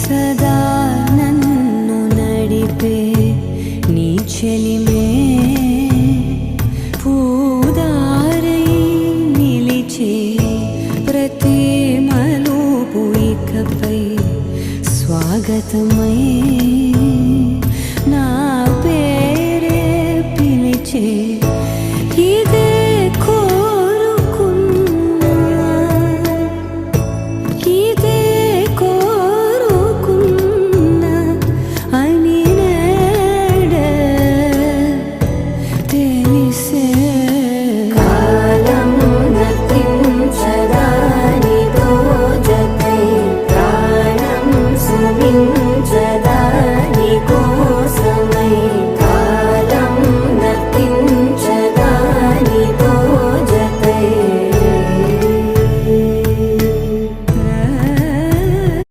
సదా నన్ను నడిపే నీ చెలిమే పూదారై నిలిచే ప్రతి మలుపు ఇకపై స్వాగతమై see